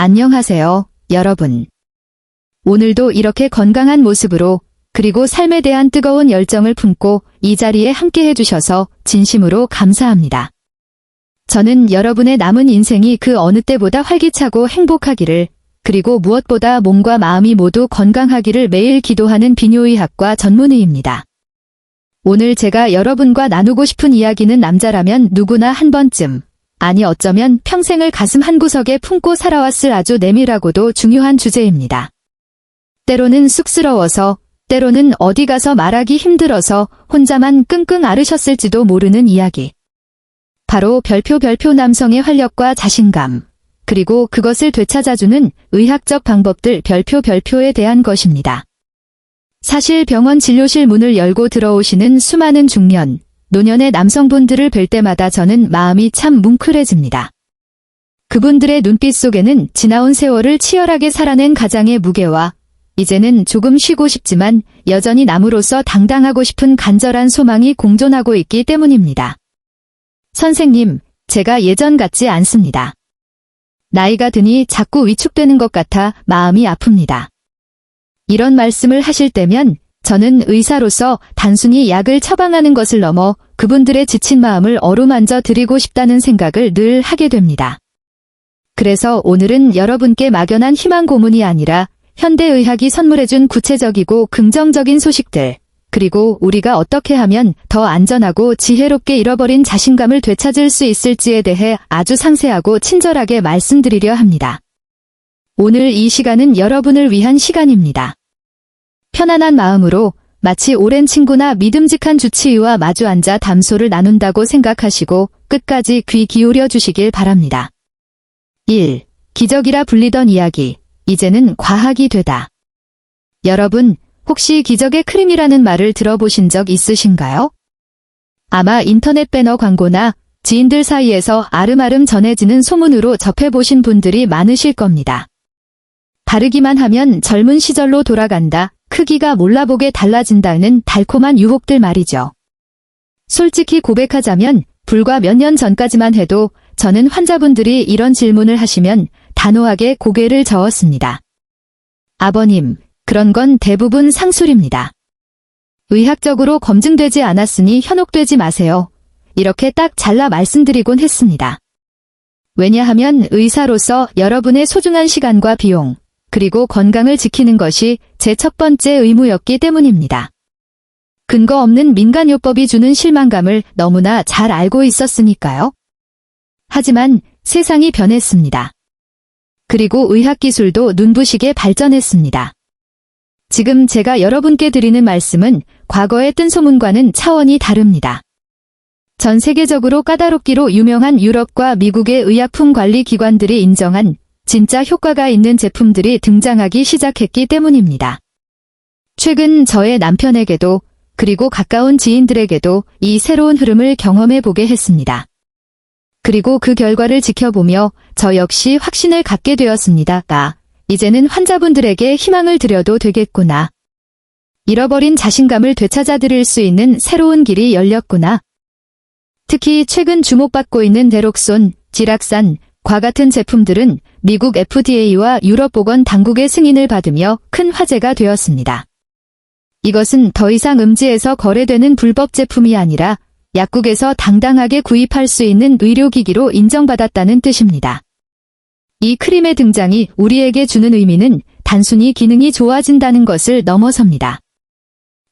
안녕하세요, 여러분. 오늘도 이렇게 건강한 모습으로 그리고 삶에 대한 뜨거운 열정을 품고 이 자리에 함께 해주셔서 진심으로 감사합니다. 저는 여러분의 남은 인생이 그 어느 때보다 활기차고 행복하기를 그리고 무엇보다 몸과 마음이 모두 건강하기를 매일 기도하는 비뇨의학과 전문의입니다. 오늘 제가 여러분과 나누고 싶은 이야기는 남자라면 누구나 한 번쯤, 아니 어쩌면 평생을 가슴 한구석에 품고 살아왔을 아주 내밀하고도 중요한 주제입니다. 때로는 쑥스러워서, 때로는 어디 가서 말하기 힘들어서 혼자만 끙끙 앓으셨을지도 모르는 이야기. 바로 별표 별표 남성의 활력과 자신감, 그리고 그것을 되찾아주는 의학적 방법들 별표 별표에 대한 것입니다. 사실 병원 진료실 문을 열고 들어오시는 수많은 중년, 노년의 남성분들을 뵐 때마다 저는 마음이 참 뭉클해집니다. 그분들의 눈빛 속에는 지나온 세월을 치열하게 살아낸 가장의 무게와 이제는 조금 쉬고 싶지만 여전히 남으로서 당당하고 싶은 간절한 소망이 공존하고 있기 때문입니다. 선생님, 제가 예전 같지 않습니다. 나이가 드니 자꾸 위축되는 것 같아 마음이 아픕니다. 이런 말씀을 하실 때면 저는 의사로서 단순히 약을 처방하는 것을 넘어 그분들의 지친 마음을 어루만져 드리고 싶다는 생각을 늘 하게 됩니다. 그래서 오늘은 여러분께 막연한 희망 고문이 아니라 현대의학이 선물해준 구체적이고 긍정적인 소식들, 그리고 우리가 어떻게 하면 더 안전하고 지혜롭게 잃어버린 자신감을 되찾을 수 있을지에 대해 아주 상세하고 친절하게 말씀드리려 합니다. 오늘 이 시간은 여러분을 위한 시간입니다. 편안한 마음으로 마치 오랜 친구나 믿음직한 주치의와 마주 앉아 담소를 나눈다고 생각하시고 끝까지 귀 기울여 주시길 바랍니다. 1. 기적이라 불리던 이야기. 이제는 과학이 되다. 여러분, 혹시 기적의 크림이라는 말을 들어보신 적 있으신가요? 아마 인터넷 배너 광고나 지인들 사이에서 아름아름 전해지는 소문으로 접해보신 분들이 많으실 겁니다. 바르기만 하면 젊은 시절로 돌아간다, 크기가 몰라보게 달라진다는 달콤한 유혹들 말이죠. 솔직히 고백하자면 불과 몇 년 전까지만 해도 저는 환자분들이 이런 질문을 하시면 단호하게 고개를 저었습니다. 아버님, 그런 건 대부분 상술입니다. 의학적으로 검증되지 않았으니 현혹되지 마세요. 이렇게 딱 잘라 말씀드리곤 했습니다. 왜냐하면 의사로서 여러분의 소중한 시간과 비용, 그리고 건강을 지키는 것이 제 첫 번째 의무였기 때문입니다. 근거 없는 민간요법이 주는 실망감을 너무나 잘 알고 있었으니까요. 하지만 세상이 변했습니다. 그리고 의학기술도 눈부시게 발전했습니다. 지금 제가 여러분께 드리는 말씀은 과거의 뜬 소문과는 차원이 다릅니다. 전 세계적으로 까다롭기로 유명한 유럽과 미국의 의약품 관리 기관들이 인정한 진짜 효과가 있는 제품들이 등장하기 시작했기 때문입니다. 최근 저의 남편에게도 그리고 가까운 지인들에게도 이 새로운 흐름을 경험해 보게 했습니다. 그리고 그 결과를 지켜보며 저 역시 확신을 갖게 되었습니다. 가 이제는 환자분들에게 희망을 드려도 되겠구나. 잃어버린 자신감을 되찾아 드릴 수 있는 새로운 길이 열렸구나. 특히 최근 주목받고 있는 데록손, 지락산, 과 같은 제품들은 미국 FDA와 유럽 보건 당국의 승인을 받으며 큰 화제가 되었습니다. 이것은 더 이상 음지에서 거래되는 불법 제품이 아니라 약국에서 당당하게 구입할 수 있는 의료기기로 인정받았다는 뜻입니다. 이 크림의 등장이 우리에게 주는 의미는 단순히 기능이 좋아진다는 것을 넘어섭니다.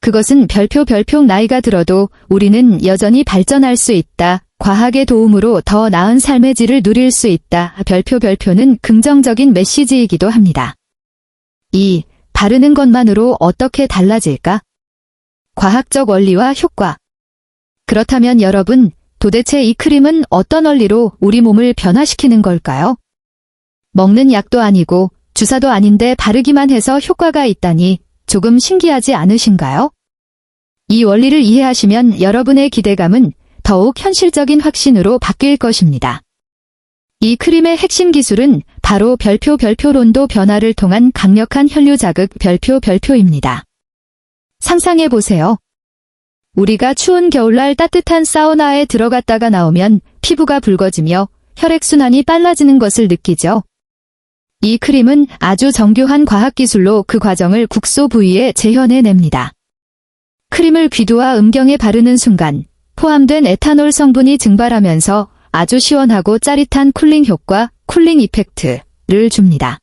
그것은 별표 별표 나이가 들어도 우리는 여전히 발전할 수 있다. 과학의 도움으로 더 나은 삶의 질을 누릴 수 있다. 별표 별표는 긍정적인 메시지이기도 합니다. 2. 바르는 것만으로 어떻게 달라질까? 과학적 원리와 효과. 그렇다면 여러분, 도대체 이 크림은 어떤 원리로 우리 몸을 변화시키는 걸까요? 먹는 약도 아니고 주사도 아닌데 바르기만 해서 효과가 있다니 조금 신기하지 않으신가요? 이 원리를 이해하시면 여러분의 기대감은 더욱 현실적인 확신으로 바뀔 것입니다. 이 크림의 핵심 기술은 바로 별표 별표 론도 변화를 통한 강력한 혈류 자극 별표 별표입니다. 상상해 보세요. 우리가 추운 겨울날 따뜻한 사우나에 들어갔다가 나오면 피부가 붉어지며 혈액순환이 빨라지는 것을 느끼죠. 이 크림은 아주 정교한 과학기술로 그 과정을 국소 부위에 재현해냅니다. 크림을 귀두와 음경에 바르는 순간 포함된 에탄올 성분이 증발하면서 아주 시원하고 짜릿한 쿨링 효과, 쿨링 이펙트를 줍니다.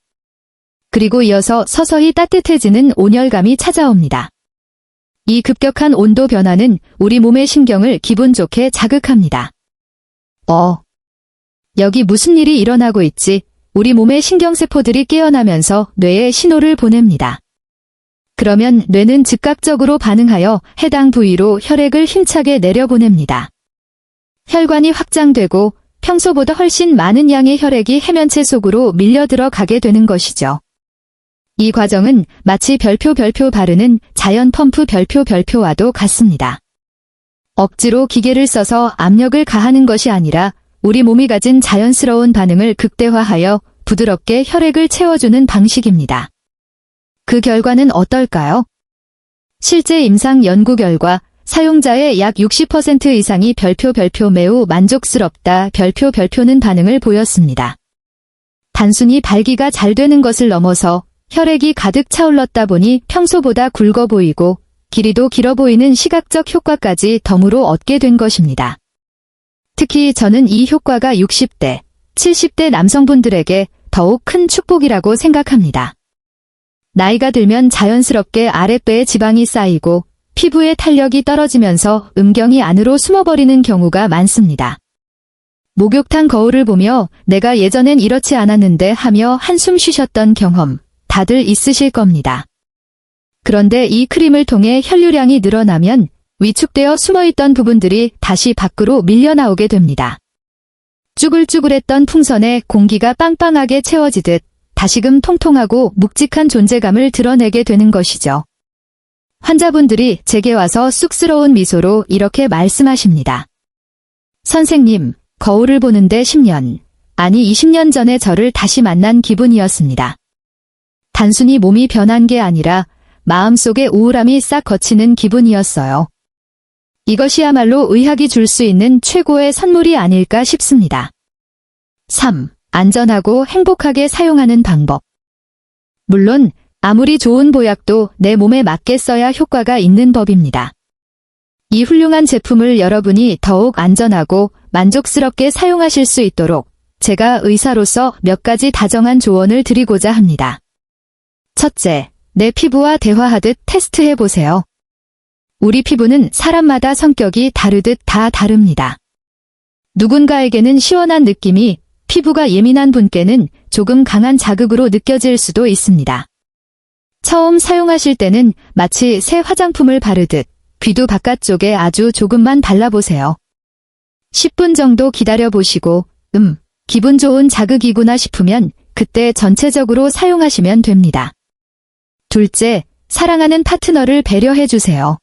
그리고 이어서 서서히 따뜻해지는 온열감이 찾아옵니다. 이 급격한 온도 변화는 우리 몸의 신경을 기분 좋게 자극합니다. 어. 여기 무슨 일이 일어나고 있지? 우리 몸의 신경세포들이 깨어나면서 뇌에 신호를 보냅니다. 그러면 뇌는 즉각적으로 반응하여 해당 부위로 혈액을 힘차게 내려보냅니다. 혈관이 확장되고 평소보다 훨씬 많은 양의 혈액이 해면체 속으로 밀려 들어가게 되는 것이죠. 이 과정은 마치 별표 별표 바르는 자연 펌프 별표 별표와도 같습니다. 억지로 기계를 써서 압력을 가하는 것이 아니라 우리 몸이 가진 자연스러운 반응을 극대화하여 부드럽게 혈액을 채워주는 방식입니다. 그 결과는 어떨까요? 실제 임상 연구 결과 사용자의 약 60% 이상이 별표 별표 매우 만족스럽다 별표 별표는 반응을 보였습니다. 단순히 발기가 잘 되는 것을 넘어서 혈액이 가득 차올랐다 보니 평소보다 굵어 보이고 길이도 길어 보이는 시각적 효과까지 덤으로 얻게 된 것입니다. 특히 저는 이 효과가 60대, 70대 남성분들에게 더욱 큰 축복이라고 생각합니다. 나이가 들면 자연스럽게 아랫배에 지방이 쌓이고 피부의 탄력이 떨어지면서 음경이 안으로 숨어버리는 경우가 많습니다. 목욕탕 거울을 보며 내가 예전엔 이렇지 않았는데 하며 한숨 쉬셨던 경험 다들 있으실 겁니다. 그런데 이 크림을 통해 혈류량이 늘어나면 위축되어 숨어있던 부분들이 다시 밖으로 밀려나오게 됩니다. 쭈글쭈글했던 풍선에 공기가 빵빵하게 채워지듯 다시금 통통하고 묵직한 존재감을 드러내게 되는 것이죠. 환자분들이 제게 와서 쑥스러운 미소로 이렇게 말씀하십니다. 선생님, 거울을 보는데 10년, 아니 20년 전에 저를 다시 만난 기분이었습니다. 단순히 몸이 변한 게 아니라 마음속에 우울함이 싹 거치는 기분이었어요. 이것이야말로 의학이 줄 수 있는 최고의 선물이 아닐까 싶습니다. 3. 안전하고 행복하게 사용하는 방법. 물론 아무리 좋은 보약도 내 몸에 맞게 써야 효과가 있는 법입니다. 이 훌륭한 제품을 여러분이 더욱 안전하고 만족스럽게 사용하실 수 있도록 제가 의사로서 몇 가지 다정한 조언을 드리고자 합니다. 첫째, 내 피부와 대화하듯 테스트해 보세요. 우리 피부는 사람마다 성격이 다르듯 다 다릅니다. 누군가에게는 시원한 느낌이 피부가 예민한 분께는 조금 강한 자극으로 느껴질 수도 있습니다. 처음 사용하실 때는 마치 새 화장품을 바르듯 귀두 바깥쪽에 아주 조금만 발라보세요. 10분 정도 기다려보시고, 음, 기분 좋은 자극이구나 싶으면 그때 전체적으로 사용하시면 됩니다. 둘째, 사랑하는 파트너를 배려해주세요.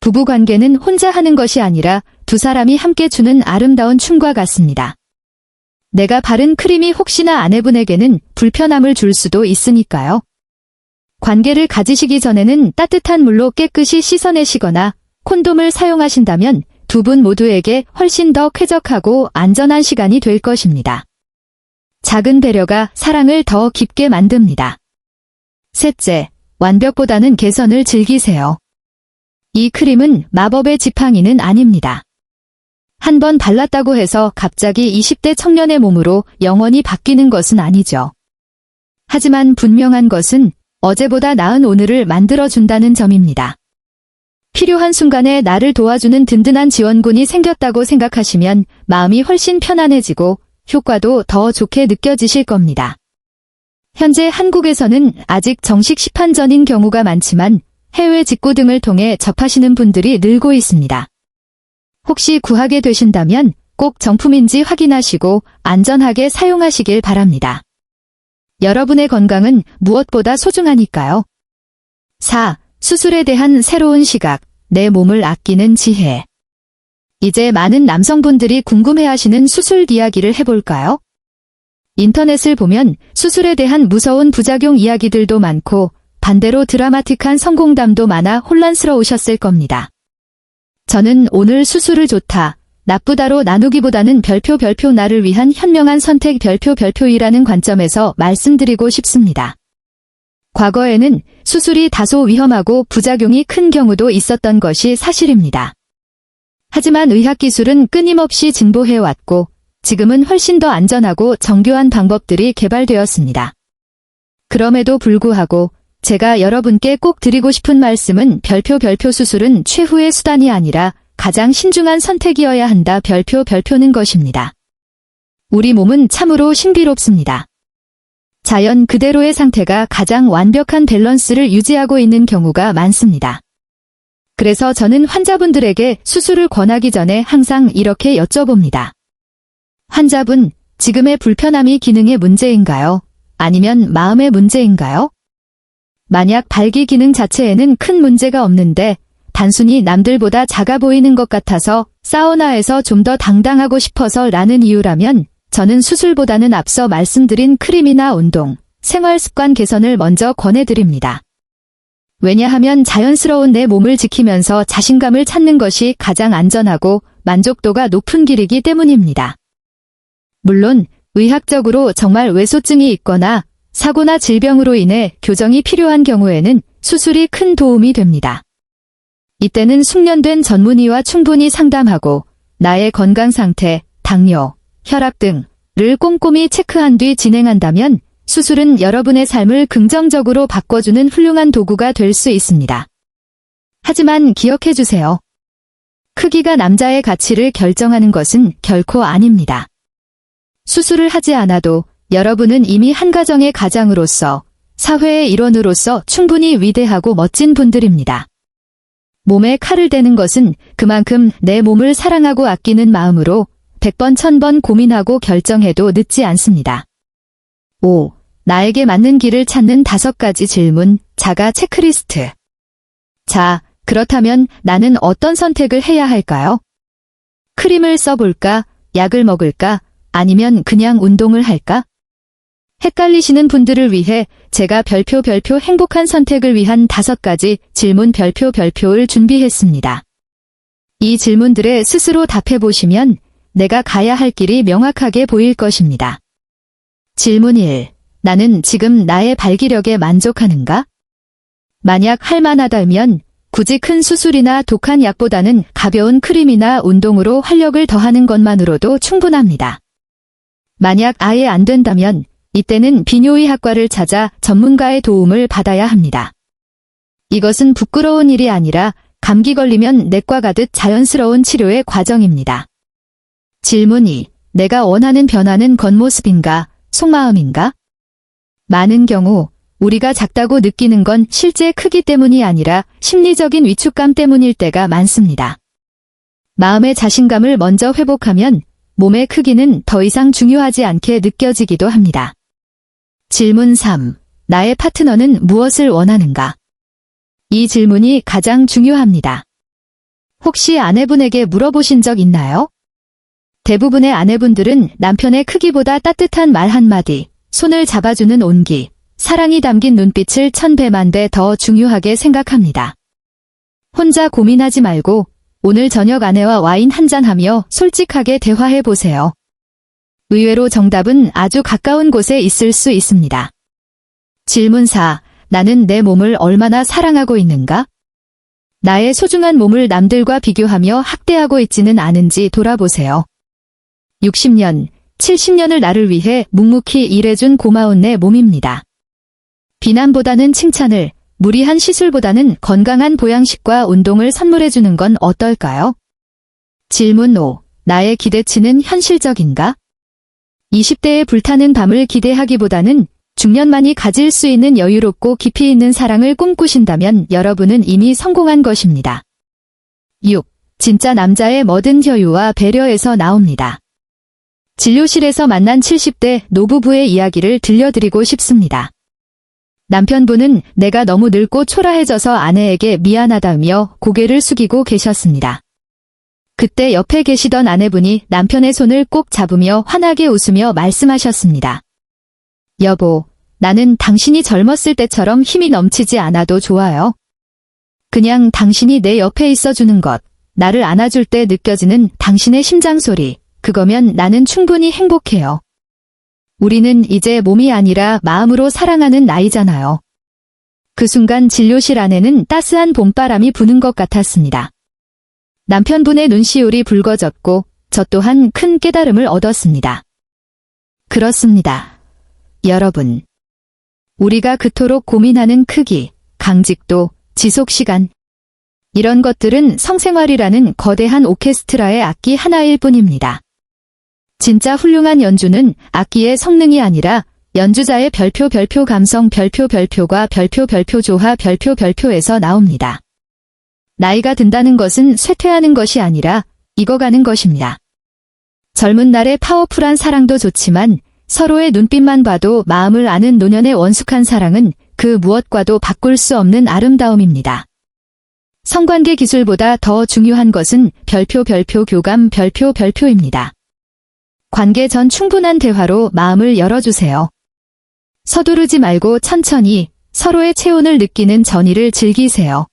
부부 관계는 혼자 하는 것이 아니라 두 사람이 함께 주는 아름다운 춤과 같습니다. 내가 바른 크림이 혹시나 아내분에게는 불편함을 줄 수도 있으니까요. 관계를 가지시기 전에는 따뜻한 물로 깨끗이 씻어내시거나 콘돔을 사용하신다면 두 분 모두에게 훨씬 더 쾌적하고 안전한 시간이 될 것입니다. 작은 배려가 사랑을 더 깊게 만듭니다. 셋째, 완벽보다는 개선을 즐기세요. 이 크림은 마법의 지팡이는 아닙니다. 한 번 발랐다고 해서 갑자기 20대 청년의 몸으로 영원히 바뀌는 것은 아니죠. 하지만 분명한 것은 어제보다 나은 오늘을 만들어준다는 점입니다. 필요한 순간에 나를 도와주는 든든한 지원군이 생겼다고 생각하시면 마음이 훨씬 편안해지고 효과도 더 좋게 느껴지실 겁니다. 현재 한국에서는 아직 정식 시판 전인 경우가 많지만 해외 직구 등을 통해 접하시는 분들이 늘고 있습니다. 혹시 구하게 되신다면 꼭 정품인지 확인하시고 안전하게 사용하시길 바랍니다. 여러분의 건강은 무엇보다 소중하니까요. 4. 수술에 대한 새로운 시각, 내 몸을 아끼는 지혜. 이제 많은 남성분들이 궁금해하시는 수술 이야기를 해볼까요? 인터넷을 보면 수술에 대한 무서운 부작용 이야기들도 많고 반대로 드라마틱한 성공담도 많아 혼란스러우셨을 겁니다. 저는 오늘 수술을 좋다, 나쁘다로 나누기보다는 별표 별표 나를 위한 현명한 선택 별표 별표이라는 관점에서 말씀드리고 싶습니다. 과거에는 수술이 다소 위험하고 부작용이 큰 경우도 있었던 것이 사실입니다. 하지만 의학기술은 끊임없이 진보해왔고 지금은 훨씬 더 안전하고 정교한 방법들이 개발되었습니다. 그럼에도 불구하고 제가 여러분께 꼭 드리고 싶은 말씀은 별표 별표 수술은 최후의 수단이 아니라 가장 신중한 선택이어야 한다 별표 별표는 것입니다. 우리 몸은 참으로 신비롭습니다. 자연 그대로의 상태가 가장 완벽한 밸런스를 유지하고 있는 경우가 많습니다. 그래서 저는 환자분들에게 수술을 권하기 전에 항상 이렇게 여쭤봅니다. 환자분, 지금의 불편함이 기능의 문제인가요? 아니면 마음의 문제인가요? 만약 발기 기능 자체에는 큰 문제가 없는데 단순히 남들보다 작아 보이는 것 같아서 사우나에서 좀 더 당당하고 싶어서 라는 이유라면 저는 수술보다는 앞서 말씀드린 크림이나 운동, 생활 습관 개선을 먼저 권해드립니다. 왜냐하면 자연스러운 내 몸을 지키면서 자신감을 찾는 것이 가장 안전하고 만족도가 높은 길이기 때문입니다. 물론 의학적으로 정말 외소증이 있거나 사고나 질병으로 인해 교정이 필요한 경우에는 수술이 큰 도움이 됩니다. 이때는 숙련된 전문의와 충분히 상담하고 나의 건강 상태, 당뇨, 혈압 등을 꼼꼼히 체크한 뒤 진행한다면 수술은 여러분의 삶을 긍정적으로 바꿔주는 훌륭한 도구가 될 수 있습니다. 하지만 기억해 주세요. 크기가 남자의 가치를 결정하는 것은 결코 아닙니다. 수술을 하지 않아도 여러분은 이미 한 가정의 가장으로서 사회의 일원으로서 충분히 위대하고 멋진 분들입니다. 몸에 칼을 대는 것은 그만큼 내 몸을 사랑하고 아끼는 마음으로 100번 1000번 고민하고 결정해도 늦지 않습니다. 5. 나에게 맞는 길을 찾는 다섯 가지 질문, 자가 체크리스트. 자, 그렇다면 나는 어떤 선택을 해야 할까요? 크림을 써볼까? 약을 먹을까? 아니면 그냥 운동을 할까? 헷갈리시는 분들을 위해 제가 별표 별표 행복한 선택을 위한 다섯 가지 질문 별표 별표를 준비했습니다. 이 질문들에 스스로 답해 보시면 내가 가야 할 길이 명확하게 보일 것입니다. 질문 1. 나는 지금 나의 발기력에 만족하는가? 만약 할만하다면 굳이 큰 수술이나 독한 약보다는 가벼운 크림이나 운동으로 활력을 더하는 것만으로도 충분합니다. 만약 아예 안 된다면 이때는 비뇨의 학과를 찾아 전문가의 도움을 받아야 합니다. 이것은 부끄러운 일이 아니라 감기 걸리면 내과 가듯 자연스러운 치료의 과정입니다. 질문 2. 내가 원하는 변화는 겉모습인가, 속마음인가? 많은 경우 우리가 작다고 느끼는 건 실제 크기 때문이 아니라 심리적인 위축감 때문일 때가 많습니다. 마음의 자신감을 먼저 회복하면 몸의 크기는 더 이상 중요하지 않게 느껴지기도 합니다. 질문 3. 나의 파트너는 무엇을 원하는가? 이 질문이 가장 중요합니다. 혹시 아내분에게 물어보신 적 있나요? 대부분의 아내분들은 남편의 크기보다 따뜻한 말 한마디, 손을 잡아주는 온기, 사랑이 담긴 눈빛을 천배만 배 더 중요하게 생각합니다. 혼자 고민하지 말고 오늘 저녁 아내와 와인 한잔하며 솔직하게 대화해 보세요. 의외로 정답은 아주 가까운 곳에 있을 수 있습니다. 질문 4. 나는 내 몸을 얼마나 사랑하고 있는가? 나의 소중한 몸을 남들과 비교하며 학대하고 있지는 않은지 돌아보세요. 60년, 70년을 나를 위해 묵묵히 일해준 고마운 내 몸입니다. 비난보다는 칭찬을, 무리한 시술보다는 건강한 보양식과 운동을 선물해주는 건 어떨까요? 질문 5. 나의 기대치는 현실적인가? 20대에 불타는 밤을 기대하기보다는 중년만이 가질 수 있는 여유롭고 깊이 있는 사랑을 꿈꾸신다면 여러분은 이미 성공한 것입니다. 6. 진짜 남자의 뭐든 여유와 배려에서 나옵니다. 진료실에서 만난 70대 노부부의 이야기를 들려드리고 싶습니다. 남편분은 내가 너무 늙고 초라해져서 아내에게 미안하다며 고개를 숙이고 계셨습니다. 그때 옆에 계시던 아내분이 남편의 손을 꼭 잡으며 환하게 웃으며 말씀하셨습니다. 여보, 나는 당신이 젊었을 때처럼 힘이 넘치지 않아도 좋아요. 그냥 당신이 내 옆에 있어주는 것, 나를 안아줄 때 느껴지는 당신의 심장 소리, 그거면 나는 충분히 행복해요. 우리는 이제 몸이 아니라 마음으로 사랑하는 나이잖아요. 그 순간 진료실 안에는 따스한 봄바람이 부는 것 같았습니다. 남편분의 눈시울이 붉어졌고 저 또한 큰 깨달음을 얻었습니다. 그렇습니다. 여러분. 우리가 그토록 고민하는 크기, 강직도, 지속시간. 이런 것들은 성생활이라는 거대한 오케스트라의 악기 하나일 뿐입니다. 진짜 훌륭한 연주는 악기의 성능이 아니라 연주자의 별표 별표 감성 별표 별표과 별표 별표 조화 별표 별표에서 나옵니다. 나이가 든다는 것은 쇠퇴하는 것이 아니라 익어가는 것입니다. 젊은 날의 파워풀한 사랑도 좋지만 서로의 눈빛만 봐도 마음을 아는 노년의 원숙한 사랑은 그 무엇과도 바꿀 수 없는 아름다움입니다. 성관계 기술보다 더 중요한 것은 별표 별표 교감 별표 별표입니다. 관계 전 충분한 대화로 마음을 열어주세요. 서두르지 말고 천천히 서로의 체온을 느끼는 전의를 즐기세요.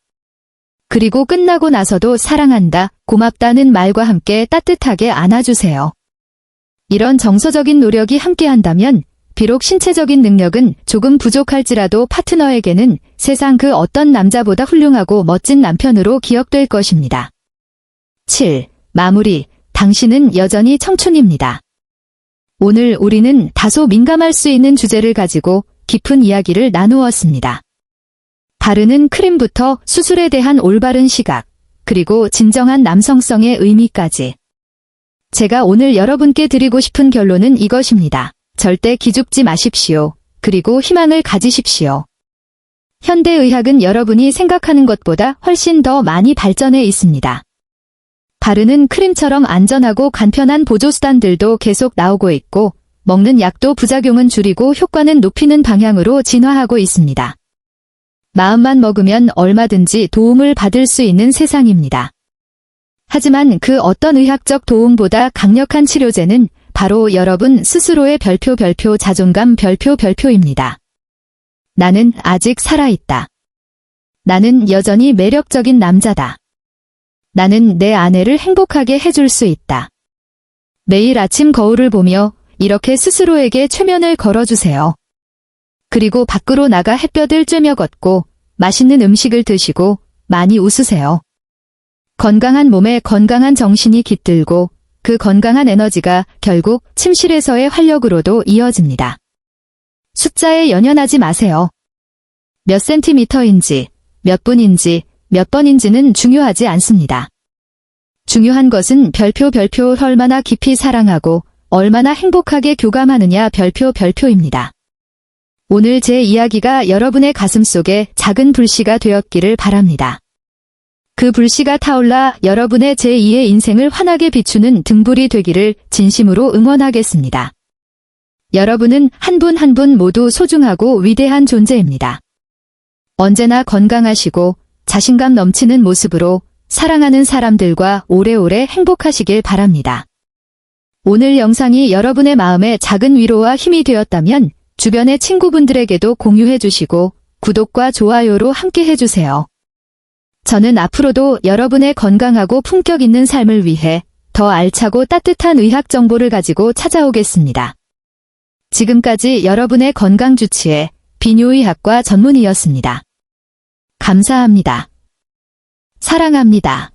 그리고 끝나고 나서도 사랑한다, 고맙다는 말과 함께 따뜻하게 안아주세요. 이런 정서적인 노력이 함께한다면 비록 신체적인 능력은 조금 부족할지라도 파트너에게는 세상 그 어떤 남자보다 훌륭하고 멋진 남편으로 기억될 것입니다. 7. 마무리. 당신은 여전히 청춘입니다. 오늘 우리는 다소 민감할 수 있는 주제를 가지고 깊은 이야기를 나누었습니다. 바르는 크림부터 수술에 대한 올바른 시각, 그리고 진정한 남성성의 의미까지. 제가 오늘 여러분께 드리고 싶은 결론은 이것입니다. 절대 기죽지 마십시오. 그리고 희망을 가지십시오. 현대의학은 여러분이 생각하는 것보다 훨씬 더 많이 발전해 있습니다. 바르는 크림처럼 안전하고 간편한 보조수단들도 계속 나오고 있고, 먹는 약도 부작용은 줄이고 효과는 높이는 방향으로 진화하고 있습니다. 마음만 먹으면 얼마든지 도움을 받을 수 있는 세상입니다. 하지만 그 어떤 의학적 도움보다 강력한 치료제는 바로 여러분 스스로의 별표 별표 자존감 별표 별표입니다. 나는 아직 살아있다. 나는 여전히 매력적인 남자다. 나는 내 아내를 행복하게 해줄 수 있다. 매일 아침 거울을 보며 이렇게 스스로에게 최면을 걸어주세요. 그리고 밖으로 나가 햇볕을 쬐며 걷고 맛있는 음식을 드시고 많이 웃으세요. 건강한 몸에 건강한 정신이 깃들고 그 건강한 에너지가 결국 침실에서의 활력으로도 이어집니다. 숫자에 연연하지 마세요. 몇 센티미터인지, 몇 분인지, 몇 번인지는 중요하지 않습니다. 중요한 것은 별표 별표 얼마나 깊이 사랑하고 얼마나 행복하게 교감하느냐 별표 별표입니다. 오늘 제 이야기가 여러분의 가슴 속에 작은 불씨가 되었기를 바랍니다. 그 불씨가 타올라 여러분의 제2의 인생을 환하게 비추는 등불이 되기를 진심으로 응원하겠습니다. 여러분은 한분 한 분 모두 소중하고 위대한 존재입니다. 언제나 건강하시고 자신감 넘치는 모습으로 사랑하는 사람들과 오래오래 행복하시길 바랍니다. 오늘 영상이 여러분의 마음에 작은 위로와 힘이 되었다면 주변의 친구분들에게도 공유해 주시고 구독과 좋아요로 함께 해주세요. 저는 앞으로도 여러분의 건강하고 품격 있는 삶을 위해 더 알차고 따뜻한 의학 정보를 가지고 찾아오겠습니다. 지금까지 여러분의 건강 주치의 비뇨의학과 전문의였습니다. 감사합니다. 사랑합니다.